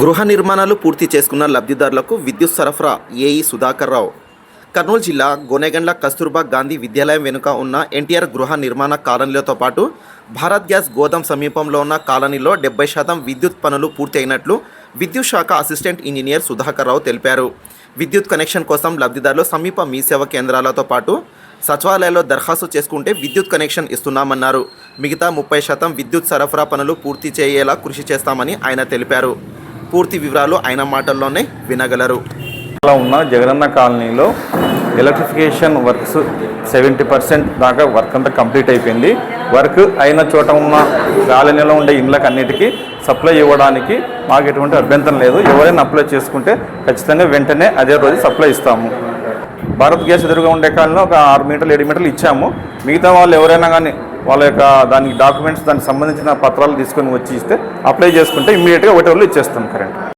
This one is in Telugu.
గృహ నిర్మాణాలు పూర్తి చేసుకున్న లబ్ధిదారులకు విద్యుత్ సరఫరా ఏఈ సుధాకర్ రావు కర్నూలు జిల్లా గోనెగండ్ల కస్తూర్బా గాంధీ విద్యాలయం వెనుక ఉన్న ఎన్టీఆర్ గృహ నిర్మాణ కాలనీలతో పాటు భారత్ గ్యాస్ గోదాం సమీపంలో ఉన్న కాలనీలో డెబ్బై శాతం విద్యుత్ పనులు పూర్తి అయినట్లు విద్యుత్ శాఖ అసిస్టెంట్ ఇంజనీర్ సుధాకర్ రావు తెలిపారు. విద్యుత్ కనెక్షన్ కోసం లబ్ధిదారులు సమీప మీ సేవ కేంద్రాలతో పాటు సచివాలయాల్లో దరఖాస్తు చేసుకుంటే విద్యుత్ కనెక్షన్ ఇస్తున్నామన్నారు. మిగతా ముప్పై శాతం విద్యుత్ సరఫరా పనులు పూర్తి చేయేలా కృషి చేస్తామని ఆయన తెలిపారు. పూర్తి వివరాలు ఆయన మాటల్లోనే వినగలరు. అలా ఉన్న జగనన్న కాలనీలో ఎలక్ట్రిఫికేషన్ వర్క్స్ సెవెంటీ పర్సెంట్ దాకా వర్క్ అంతా కంప్లీట్ అయిపోయింది. వర్క్ అయిన చోట ఉన్న కాలనీలో ఉండే ఇండ్లకు అన్నిటికీ సప్లై ఇవ్వడానికి మాకు ఎటువంటి అభ్యంతరం లేదు. ఎవరైనా అప్లై చేసుకుంటే ఖచ్చితంగా వెంటనే అదే రోజు సప్లై ఇస్తాము. భారత్ గ్యాస్ ఎదురుగా ఉండే కాలంలో ఒక ఆరు మీటర్లు ఏడు మీటర్లు ఇచ్చాము. మిగతా వాళ్ళు ఎవరైనా కానీ వాళ్ళ యొక్క దానికి డాక్యుమెంట్స్ దానికి సంబంధించిన పత్రాలు తీసుకొని వచ్చి ఇస్తే అప్లై చేసుకుంటే ఇమ్మీడియట్గా ఒకటి వాళ్ళు ఇచ్చేస్తాం కరెంట్.